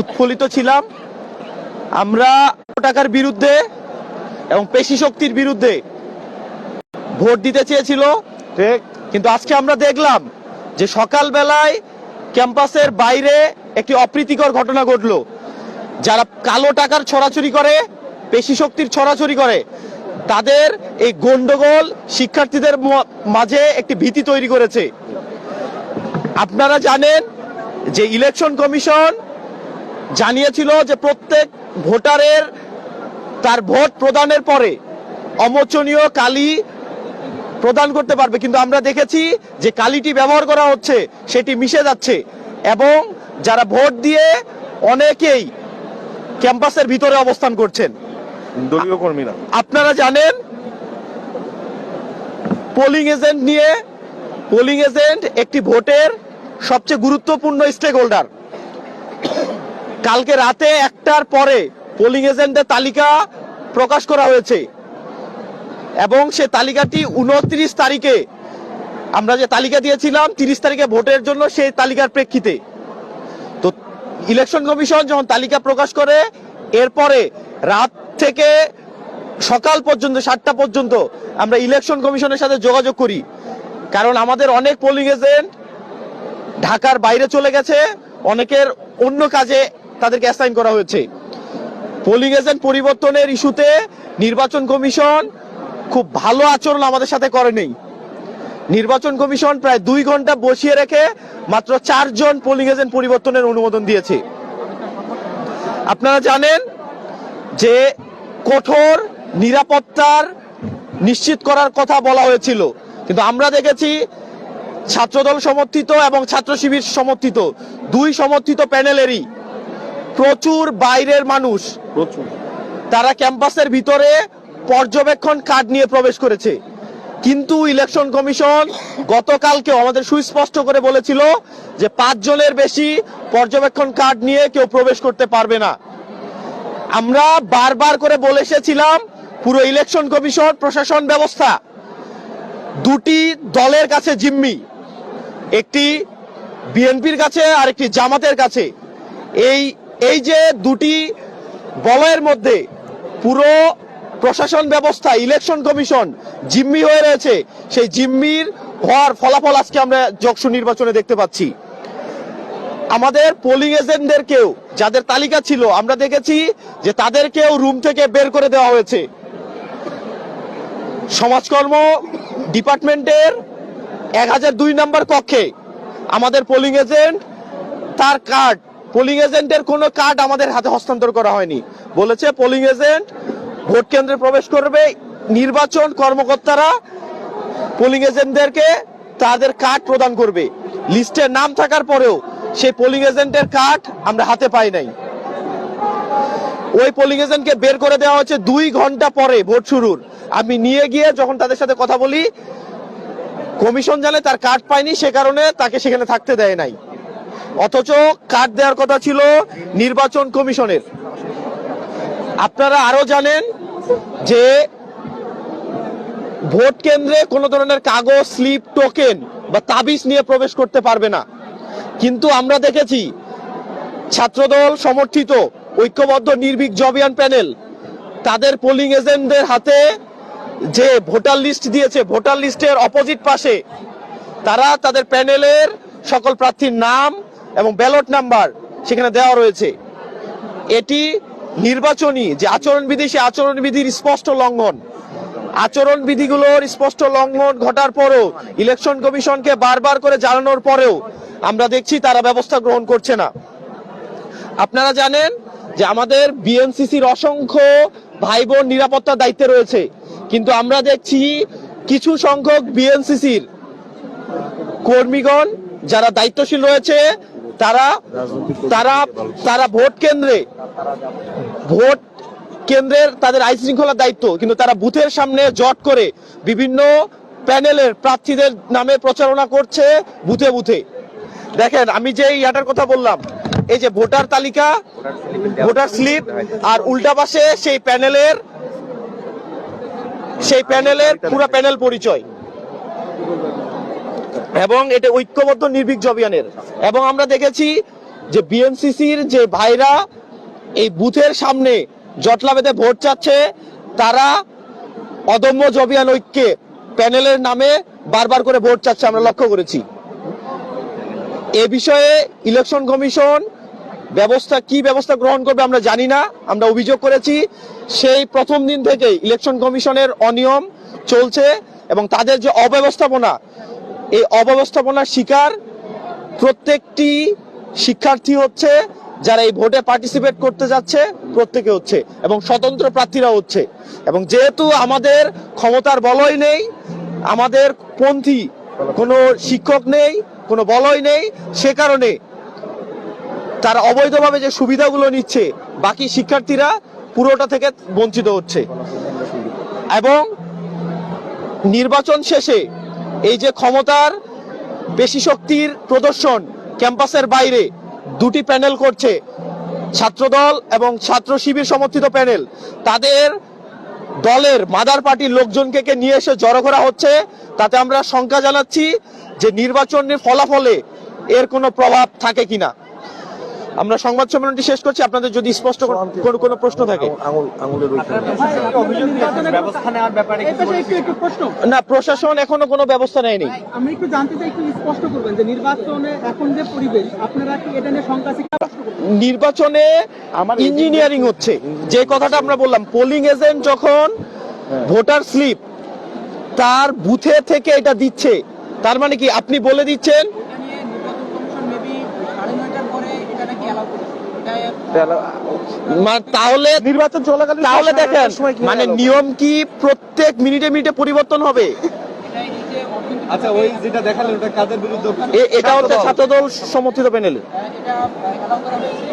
উৎফুল্লিত ছিলাম। আমরা টাকার বিরুদ্ধে এবং পেশি শক্তির বিরুদ্ধে ভোট দিতে চেয়েছিল। কিন্তু আজকে আমরা দেখলাম যে সকালবেলায় ক্যাম্পাসের বাইরে একটি অপ্রীতিকর ঘটনা ঘটলো। যারা কালো টাকার ছড়াছড়ি করে পেশি শক্তির ছড়াছড়ি করে তাদের এই গন্ডগোল শিক্ষার্থীদের মাঝে একটি ভীতি তৈরি করেছে। আপনারা জানেন যে ইলেকশন কমিশন জানিয়েছিল যে প্রত্যেক ভোটারের তার ভোট প্রদানের পরে অমোচনীয় কালি প্রদান করতে পারবে। কিন্তু আমরা দেখেছি যে কালিটি ব্যবহার করা হচ্ছে সেটি মিশে যাচ্ছে এবং যারা ভোট দিয়ে অনেকেই ক্যাম্পাসের ভিতরে অবস্থান করছেন। দলীয় কর্মীরা। আপনারা জানেন পোলিং এজেন্ট নিয়ে পোলিং এজেন্ট একটি ভোটের সবচেয়ে গুরুত্বপূর্ণ স্টেক হোল্ডার কালকে রাতে একটার পরে পোলিং এজেন্টের তালিকা প্রকাশ করা হয়েছে। এবং সে তালিকাটি উনত্রিশ তারিখে, আমরা যে তালিকা দিয়েছিলাম, তিরিশ তারিখে ভোটের জন্য সেই তালিকার প্রেক্ষিতে। তো ইলেকশন কমিশন যখন তালিকা প্রকাশ করে, এরপরে রাত থেকে সকাল পর্যন্ত, সাতটা পর্যন্ত আমরা ইলেকশন কমিশনের সাথে যোগাযোগ করি। কারণ আমাদের অনেক পোলিং এজেন্ট ঢাকার বাইরে চলে গেছে, অনেকের অন্য কাজে তাদেরকে অ্যাসাইন করা হয়েছে। পোলিং এজেন্ট পরিবর্তনের ইস্যুতে নির্বাচন কমিশন খুব ভালো আচরণ আমাদের সাথে করে নেই। নির্বাচন কমিশন প্রায় দুই ঘণ্টা বসিয়ে রেখে মাত্র চারজন পোলিং এজেন্ট পরিবর্তনের অনুমোদন দিয়েছে। আপনারা জানেন যে কঠোর নিরাপত্তার নিশ্চিত করার কথা বলা হয়েছিল। কিন্তু আমরা দেখেছি ছাত্রদল সমর্থিত এবং ছাত্র শিবির সমর্থিত। দুই সমর্থিত প্যানেলেরই প্রচুর বাইরের মানুষ। প্রচুর। তারা ক্যাম্পাসের ভিতরে পর্যবেক্ষণ কার্ড নিয়ে প্রবেশ করেছে। কিন্তু ইলেকশন কমিশন গতকালকে আমাদের সুস্পষ্ট করে বলেছিল যে পাঁচ জনের বেশি পর্যবেক্ষণ কার্ড নিয়ে কেউ প্রবেশ করতে পারবে না। আমরা বারবার করে বলে এসেছিলাম পুরো ইলেকশন কমিশন প্রশাসন ব্যবস্থা দুটি দলের কাছে জিম্মি। একটি বিএনপির কাছে আর একটি জামাতের কাছে। এই এই যে দুটি বলয়ের মধ্যে পুরো প্রশাসন ব্যবস্থা ইলেকশন কমিশন জিম্মি হয়ে রয়েছে, সেই জিম্মির হওয়ার ফলাফল আজকে আমরা যকসু নির্বাচনে দেখতে পাচ্ছি। আমাদের পোলিং এজেন্টদেরকেও যাদের তালিকা ছিল, আমরা দেখেছি যে তাদেরকেও রুম থেকে বের করে দেওয়া হয়েছে। সমাজকর্ম ডিপার্টমেন্টের এক হাজার দুই নম্বর কক্ষে আমাদের পোলিং এজেন্ট তার কার্ড পোলিং এজেন্টের কোনো কার্ড আমাদের হাতে হস্তান্তর করা হয়নি। বলেছে পোলিং এজেন্ট ভোট কেন্দ্রে প্রবেশ করবে, নির্বাচন কর্মকর্তারা পোলিং এজেন্টদেরকে তাদের কার্ড প্রদান করবে। লিস্টে নাম থাকার পরেও সেই পোলিং এজেন্টের কার্ড আমরা হাতে পাই নাই। ওই পোলিং এজেন্টকে বের করে দেওয়া হচ্ছে দুই ঘণ্টা পরে ভোট শুরুর। আমি নিয়ে গিয়ে যখন তাদের সাথে কথা বলি, কমিশন জানে তার কার্ড পায়নি সে কারণে তাকে সেখানে থাকতে দেয় নাই। অথচ কার্ড দেওয়ার কথা ছিল নির্বাচন কমিশনের। আপনারা আরও জানেন যে ভোট কেন্দ্রে কোনো ধরনের কাগজ, স্লিপ, টোকেন বা তাবিজ নিয়ে প্রবেশ করতে পারবে না। কিন্তু আমরা দেখেছি ছাত্রদল সমর্থিত ঐক্যবদ্ধ নির্ভীক জবিয়ান প্যানেল তাদের পোলিং এজেন্টদের হাতে যে ভোটার লিস্ট দিয়েছে, ভোটার লিস্টের অপোজিট পাশে তারা তাদের প্যানেলের সকল প্রার্থীর নাম এবং ব্যালট নাম্বার সেখানে দেওয়া রয়েছে। এটি নির্বাচনী যে আচরণবিধি সে আচরণবিধির স্পষ্ট লঙ্ঘন। আচরণ বিধিগুলোর স্পষ্ট লঙ্ঘন ঘটার পরেও ইলেকশন কমিশনকে বারবার করে জানানোর পরেও আমরা দেখছি তারা ব্যবস্থা গ্রহণ করছে না। আপনারা জানেন যে আমাদের বিএনসিসির অসংখ্য ভাই বোন নিরাপত্তার দায়িত্বে রয়েছে। কিন্তু আমরা দেখছি কিছু সংখ্যক বিএনসিসির কর্মীগণ যারা দায়িত্বশীল রয়েছে তারা তারা তারা ভোট কেন্দ্রে, ভোট কেন্দ্রের তাদের আইন শৃঙ্খলার দায়িত্ব, কিন্তু তারা বুথের সামনে জট করে বিভিন্ন প্যানেলের প্রার্থীদের নামে প্রচারণা করছে বুথে বুথে। দেখেন, আমি যে ইয়াটার কথা বললাম, এই যে ভোটার তালিকা, ভোটার স্লিপ আর উল্টা পাশে সেই প্যানেলের সেই প্যানেলের পুরো প্যানেল পরিচয়। এবং এটা ঐক্যবদ্ধ নির্ভীক জবিয়ানের। এবং আমরা দেখেছি যে বিএনসিসির যে ভাইরা এই বুথের সামনে জটলা বেঁধে ভোট চাচ্ছে, তারা অদম্য জবিয়ান ঐক্যে প্যানেলের নামে বারবার করে ভোট চাচ্ছে আমরা লক্ষ্য করেছি। এ বিষয়ে ইলেকশন কমিশন ব্যবস্থা, কি ব্যবস্থা গ্রহণ করবে আমরা জানি না, আমরা অভিযোগ করেছি। সেই প্রথম দিন থেকে ইলেকশন কমিশনের অনিয়ম চলছে এবং তাদের যে অব্যবস্থাপনা এই অব্যবস্থাপনার শিকার প্রত্যেকটি শিক্ষার্থী হচ্ছে, যারা এই ভোটে পার্টিসিপেট করতে যাচ্ছে, প্রত্যেকে হচ্ছে এবং স্বতন্ত্র প্রার্থীরা হচ্ছে। এবং যেহেতু আমাদের ক্ষমতার বলয় নেই, আমাদের পন্থী কোনো শিক্ষক নেই, কোনো বলয় নেই, সে কারণে তারা অবৈধভাবে যে সুবিধাগুলো নিচ্ছে, বাকি শিক্ষার্থীরা পুরোটা থেকে বঞ্চিত হচ্ছে। এবং নির্বাচন শেষে এই যে ক্ষমতার বেশি শক্তির প্রদর্শন ক্যাম্পাসের বাইরে দুটি প্যানেল করছে, ছাত্রদল এবং ছাত্র শিবির সমর্থিত প্যানেল। তাদের দলের মাদার পার্টির লোকজনকে নিয়ে এসে জড়ো করা হচ্ছে, তাতে আমরা শঙ্কা জানাচ্ছি যে নির্বাচনের ফলাফলে এর কোনো প্রভাব থাকে কিনা। আমরা সংবাদ সম্মেলনটি শেষ করছি। আপনাদের যদি স্পষ্ট কোনো কোনো প্রশ্ন থাকে। না প্রশাসন এখনও কোনো ব্যবস্থা নেয়নি। আমি একটু জানতে চাই একটু স্পষ্ট করবেন যে নির্বাচনে এখন যে পরিবেশ আপনারা কি এটা নিয়ে শঙ্কা নির্বাচনে আমার ইঞ্জিনিয়ারিং হচ্ছে। যে কথাটা আমরা বললাম পোলিং এজেন্ট যখন ভোটার স্লিপ তার বুথে থেকে এটা দিচ্ছে। তার মানে কি? আপনি বলে দিচ্ছেন এটা নিয়ে নির্বাচন কমিশন মেবি সাড়ে নয়টার পরে এটা নাকি অ্যালাউ করেছে এটা মা- তাহলে নির্বাচন চলাকালীন তাহলে দেখেন মানে নিয়ম কি প্রত্যেক মিনিটে মিনিটে পরিবর্তন হবে? আচ্ছা ওই যেটা দেখালেন ওটা কাদের বিরুদ্ধে? এটা হচ্ছে ছাত্রদল সমর্থিত প্যানেল অ্যালাউ করা হয়েছে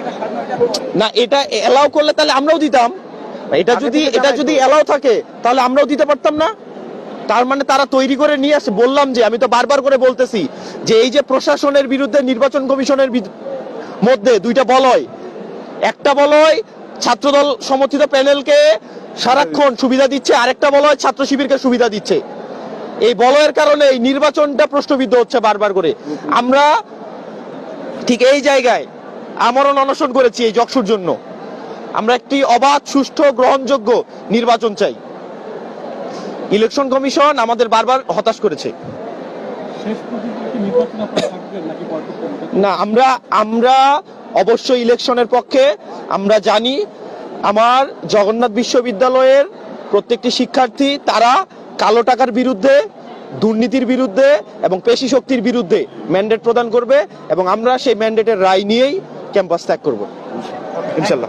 এটা সাড়ে নয়টার পরে না এটা এলাও করলে তাহলে আমরাও দিতাম। এটা যদি এটা যদি এলাও থাকে তাহলে আমরাও দিতে পারতাম না। তার মানে তারা তৈরি করে নিয়ে আসে। বললাম যে আমি তো বারবার করে বলতেছি যে এই যে প্রশাসনের বিরুদ্ধে নির্বাচন কমিশনের মধ্যে দুইটা বলয় একটা বলয় ছাত্রদল সমর্থিত প্যানেলকে সারাক্ষণ সুবিধা দিচ্ছে, আরেকটা বলয় ছাত্র শিবিরকে সুবিধা দিচ্ছে। এই বলয়ের কারণে এই নির্বাচনটা প্রশ্নবিদ্ধ হচ্ছে বারবার করে। আমরা ঠিক এই জায়গায় আমরণ অনশন করেছি এই জকসুর জন্য। আমরা একটি অবাধ, সুষ্ঠু, গ্রহণযোগ্য নির্বাচন চাই। ইলেকশন কমিশন আমাদের বারবার হতাশ করেছে। না আমরা আমরা অবশ্যই ইলেকশনের পক্ষে আমরা জানি আমার জগন্নাথ বিশ্ববিদ্যালয়ের প্রত্যেকটি শিক্ষার্থী তারা কালো টাকার বিরুদ্ধে দুর্নীতির বিরুদ্ধে এবং পেশি শক্তির বিরুদ্ধে ম্যান্ডেট প্রদান করবে এবং আমরা সেই ম্যান্ডেটের রায় নিয়েই ক্যাম্পাস ত্যাগ করব। ইনশাল্লাহ।